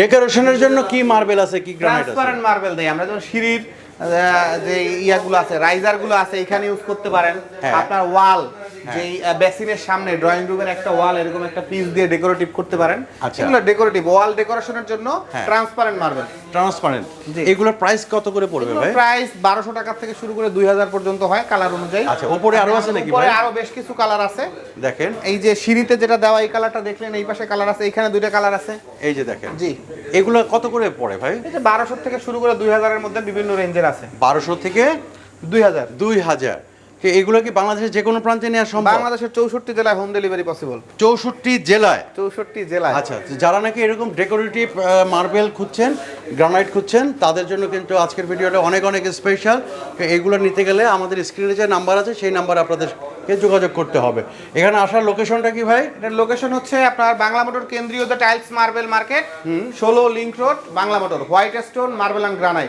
ডেকোরেশনের জন্য কি মার্বেল আছে কি গ্রানাইট আছে? ট্রান্সপারেন্ট মার্বেল দেই। আমরা যেমন সিঁড়ির যে ইয়াগুলো আছে রাইজারগুলো আছে এখানে ইউজ করতে পারেন। হ্যাঁ। আপনার ওয়াল যে বেসিনের সামনে ড্রয়িং রুমের একটা ওয়াল এরকম একটা পিস দিয়ে ডেকোরেটিভ করতে পারেন। আচ্ছা। এগুলো ডেকোরেটিভ ওয়াল ডেকোরেশনের জন্য হ্যাঁ। Transparent marble transparent. এগুলোর প্রাইস কত করে পড়বে ভাই? প্রাইস বারোশো টাকা থেকে শুরু করে দুই হাজার পর্যন্ত হয় কালার অনুযায়ী। আচ্ছা উপরে আরও আছে নাকি ভাই? আরও বেশ কিছু কালার আছে। দেখেন। এই যে সিঁড়িতে যেটা দেওয়া এই কালারটা দেখলেন এই পাশে কালার আছে এখানে দুইটা কালার আছে। এই যে দেখেন। জি। এগুলো কত করে পড়ে ভাই? যে বারোশো থেকে শুরু করে দুই হাজারের মধ্যে বিভিন্ন রেঞ্জের আছে। বারোশো থেকে দুই হাজার। দুই হাজার। কি এগুলো কি বাংলাদেশের যে কোনো প্রান্তে নেওয়া সম্ভব? বাংলাদেশের চৌষট্টি জেলায় হোম ডেলিভারি পসিবল চৌষট্টি জেলায়? চৌষট্টি জেলায়। আচ্ছা যারা নাকি এরকম ডেকোরেটিভ মার্বেল খুঁজছেন গ্রানাইট খুঁজছেন তাদের জন্য কিন্তু আজকের ভিডিওটা অনেক অনেক স্পেশাল এগুলো নিতে গেলে আমাদের স্ক্রিনে যে নাম্বার আছে সেই নাম্বার আপনাদেরকে যোগাযোগ করতে হবে। এখানে আসার লোকেশনটা কি ভাই? এটার লোকেশন হচ্ছে আপনার বাংলা মোটর কেন্দ্রীয় যে টাইলস মার্বেল মার্কেট ষোলো link road Bangla motor white stone marble and granite